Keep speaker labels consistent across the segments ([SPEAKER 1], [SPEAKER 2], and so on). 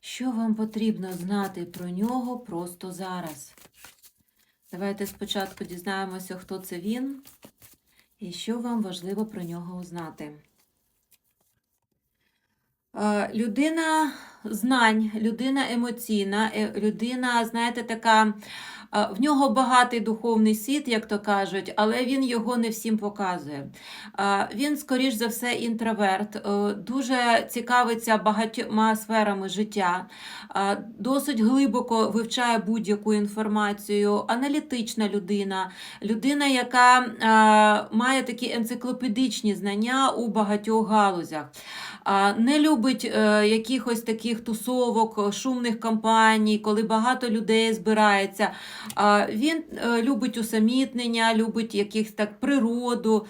[SPEAKER 1] Що вам потрібно знати про нього просто зараз? Давайте спочатку дізнаємося, хто це він і що вам важливо про нього узнати. Е, Людина знань, людина емоційна, е, людина, знаєте, така, в нього багатий духовний світ, як то кажуть, але він його не всім показує. Він, скоріш за все, інтроверт, е, дуже цікавиться багатьма сферами життя, досить глибоко вивчає будь-яку інформацію, аналітична людина, людина, яка має такі енциклопедичні знання у багатьох галузях. Не любить е, якихось таких тусовок, е, шумних кампаній, коли багато людей збирається. Він е, любить усамітнення, любить якихось так природу,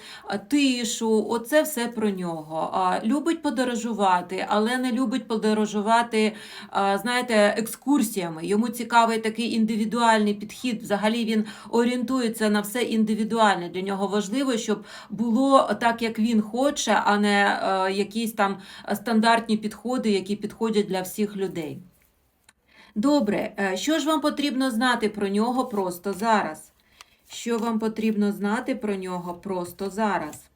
[SPEAKER 1] тишу. Оце все про нього. Любить подорожувати, але не любить подорожувати, знаєте, екскурсіями. Йому цікавий такий індивідуальний підхід. Взагалі він орієнтується на все індивідуальне. Для нього важливо, щоб було так, як він хоче, а не е, якісь там стандартні підходи, які підходять для всіх людей. Добре, е, що ж вам потрібно знати про нього просто зараз? Що вам потрібно знати про нього просто зараз?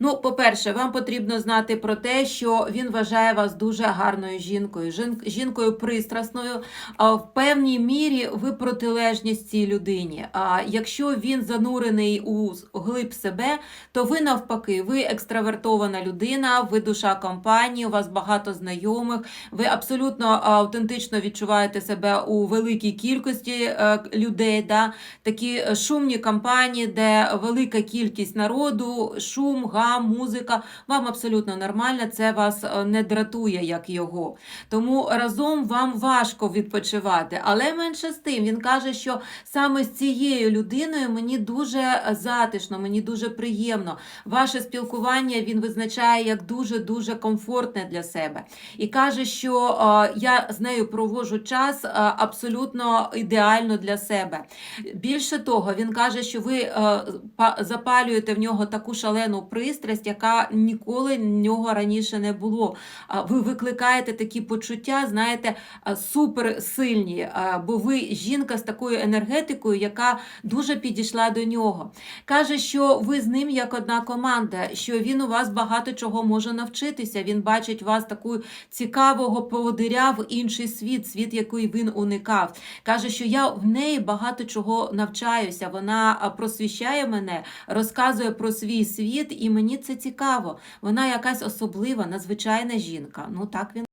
[SPEAKER 1] Ну, по-перше, вам потрібно знати про те, що він вважає вас дуже гарною жінкою, жінкою пристрасною. В певній мірі ви протилежність цій людині. А якщо він занурений у глиб себе, то ви навпаки, ви екстравертована людина, ви душа компанії, у вас багато знайомих, ви абсолютно автентично відчуваєте себе у великій кількості е, людей. Да? Такі шумні компанії, де велика кількість народу, шум, гам, музика. Вам абсолютно нормально, це вас е, не дратує, як його. Тому разом вам важко відпочивати. Але менше з тим, він каже, що саме з цією людиною мені дуже затишно, мені дуже приємно. Ваше спілкування він визначає як дуже-дуже комфортне для себе. І каже, що е, я з нею проводжу час е, абсолютно ідеально для себе. Більше того, він каже, що ви запалюєте в нього таку шалену пристрасть, яка ніколи в нього раніше не було. Ви викликаєте такі почуття, знаєте, суперсильні, бо ви жінка з такою енергетикою, яка дуже підійшла до нього. Каже, що ви з ним як одна команда, що він у вас багато чого може навчитися. Він бачить вас таку цікавого поводиря в інший світ, світ, який він уникав. Каже, що я в неї багато чого навчаюся. Вона просвіщає мене, розказує про свій світ, і мені це цікаво. Вона якась особлива, надзвичайна жінка. Ну так він.